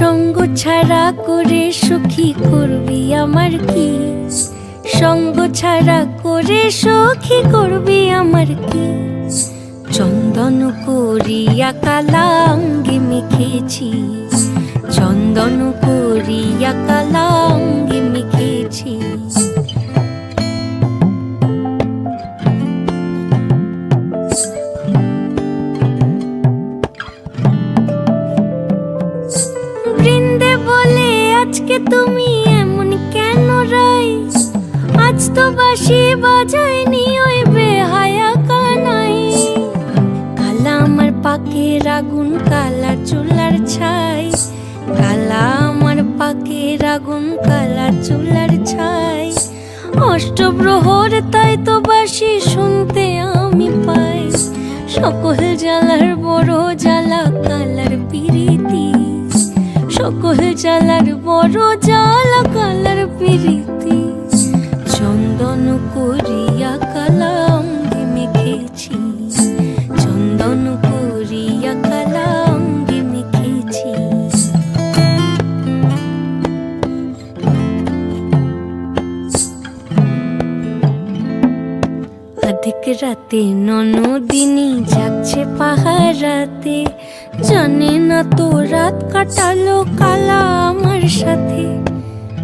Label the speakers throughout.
Speaker 1: সঙ্গ ছাড়া করে সুখী করবি আমার কি? সঙ্গ ছাড়া করে সুখী করবি আমার কি? চন্দন করিয়া কালাঙ্গি মিখেছি। চন্দন করিয়া কালাঙ্গি অঙ্গে বাসি বাজায়নি ওই বেহায়া কানাই। কালা আমার পাকের আগুন কালা চুলার ছাই। কালা আমার পাকের আগুন কালা চুলার ছাই। অষ্টপ্রহর, তাই তো বাসি শুনতে আমি পাই। সকল জ্বালার বড় জ্বালা, কালার পিরিতি। সকল জ্বালার বড় জ্বালা, কালার পিরিতি। করিয়া কালা অঙ্গে মেখেছি চন্দন করিয়া কালা অঙ্গে মেখেছি অধিক রাতে ননদিনী যাচ্ছে পাহারাতে। জানে না তো রাত কাটালো কালা আমার সাথে।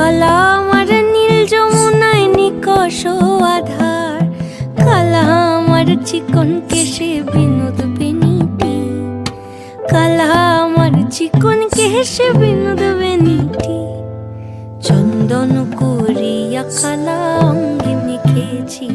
Speaker 1: কালা আমার নীল যমুনায় নিকষ আধার। কালা আমার চিকন কেশে বিনোদ বেনিটি কালা আমার চিকন কেশে বিনোদ বেনিটি চন্দন করিয়া কালা অঙ্গে মেখেছি